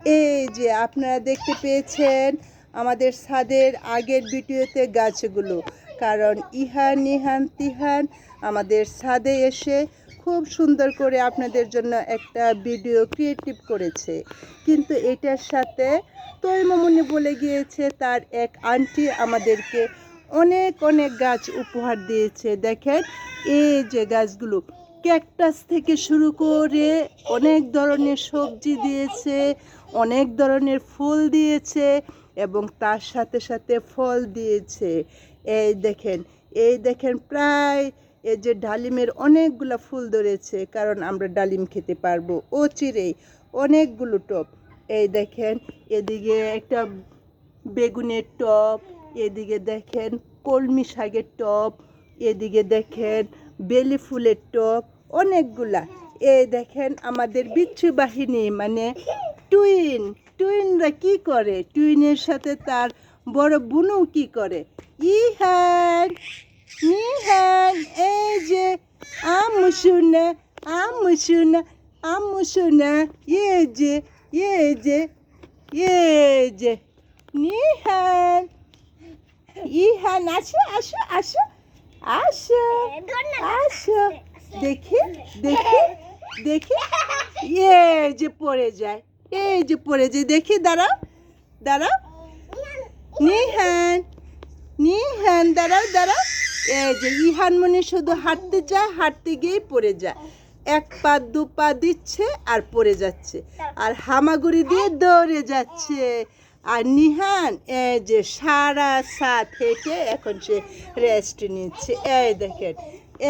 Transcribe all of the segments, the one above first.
এই যে আপনারা দেখতে পেয়েছেন আমাদের ছাদের আগের ভিডিওতে গাছগুলো। কারণ ইহান নিহান তিহান আমাদের ছাদে এসে খুব সুন্দর করে আপনাদের জন্য একটা ভিডিও ক্রিয়েটিভ করেছে। কিন্তু এটার সাথে তৈমমনি বলে গিয়েছে, তার এক আন্টি আমাদেরকে অনেক অনেক গাছ উপহার দিয়েছে। দেখেন এই যে গাছগুলো। ক্যাকটাস থেকে শুরু করে অনেক ধরনের সবজি দিয়েছে, অনেক ধরনের ফুল দিয়েছে এবং তার সাথে সাথে ফল দিয়েছে। এই দেখেন এই দেখেন প্রায় এই যে ডালিমের অনেকগুলো ফুল ধরেছে, কারণ আমরা ডালিম খেতে পারব। ও চিরেই অনেকগুলো টপ। এই দেখেন, এদিকে একটা বেগুনের টপ এদিকে দেখেন কলমি শাকের টপ, এদিকে দেখেন বেলি ফুলের টপ, অনেকগুলা। এ দেখেন আমাদের বিচ্ছু বাহিনী মানে টুইন, টুইনরা কি করে? টুইনের সাথে তার বড় বুনু কি করে? ইহান, নিহান, এই যে আম্মু শুনে আম্মু শুনে আম্মু শুনে এই যে এই যে এই যে, নিহান। ইহান আসো আসো আসো আসো ধর আসো। দেখি দেখি দেখি এই যে পড়ে যায় এই যে পড়ে যায়। দেখি, দাঁড়াও দাঁড়াও। নিহান নিহান, দাঁড়াও দাঁড়াও। এই যে ইহান মনে শুধু হাঁটতে যায় হাঁটতে গিয়েই পড়ে যায়। এক পা, দু পা দিচ্ছে আর পড়ে যাচ্ছে। আর হামাগুড়ি দিয়ে দৌড়ে যাচ্ছে। আর নিহান, এই যে সারা সাত হেঁটে এখন সে রেস্ট নিচ্ছে। এই দেখেন,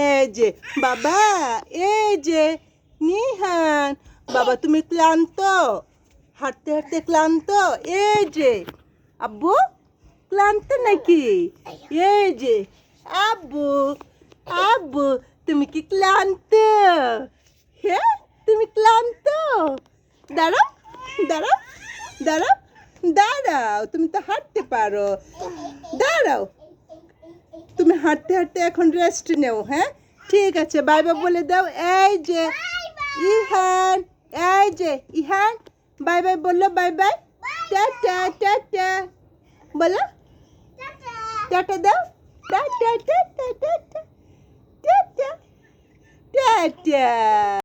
এই যে বাবা, এই যে নিহান, বাবা তুমি ক্লান্ত? হাঁটতে হাঁটতে ক্লান্ত? এই যে, আব্বু, ক্লান্ত নাকি? এই যে, আব্বু আব্বু, তুমি কি ক্লান্ত? হ্যাঁ তুমি ক্লান্ত? দাঁড়াও দাঁড়াও দাঁড়াও। দাঁড়াও, তুমি তো হাঁটতে পারো। দাঁড়াও। তুমি হাঁটতে হাঁটতে এখন রেস্ট নেও হ্যাঁ? ঠিক আছে বাই বাই বলে দাও। এই যে, ইহান, এই যে, ইহান বাই বাই বলল বাই বাই টাটা টাটা। বলো। টাটা দাও। Tata tata tata. Tata tata.